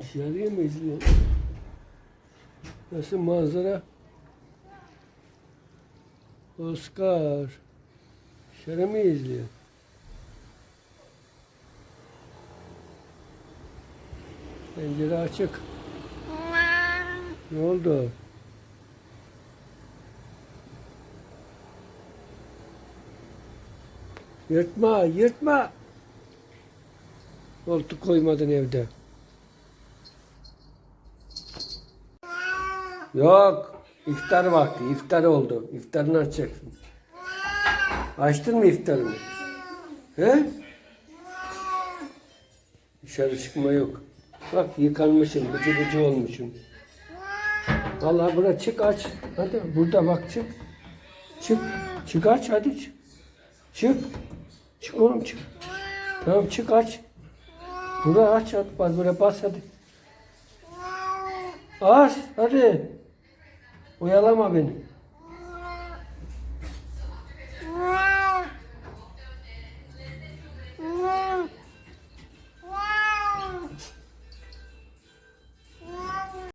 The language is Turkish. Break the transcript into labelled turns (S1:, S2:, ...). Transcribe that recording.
S1: Mı izliyor? Nasıl manzara? Oscar. Dışarı mı izliyor? Pencere açık. Ne oldu? Yırtma, yırtma. Koltuk koymadın evde. Yok. İftar vakti. İftar oldu. İftarını açacaksın. Açtın mı iftarını? He? Dışarı çıkma yok. Bak yıkanmışım, bıcı bıcı olmuşum. Vallahi bura çık aç. Hadi burada bak çık. Çık. Çık aç hadi çık. Çık. Çık oğlum çık. Tamam çık aç. Bura aç bas buraya bas hadi. Aç hadi. Oyalama beni.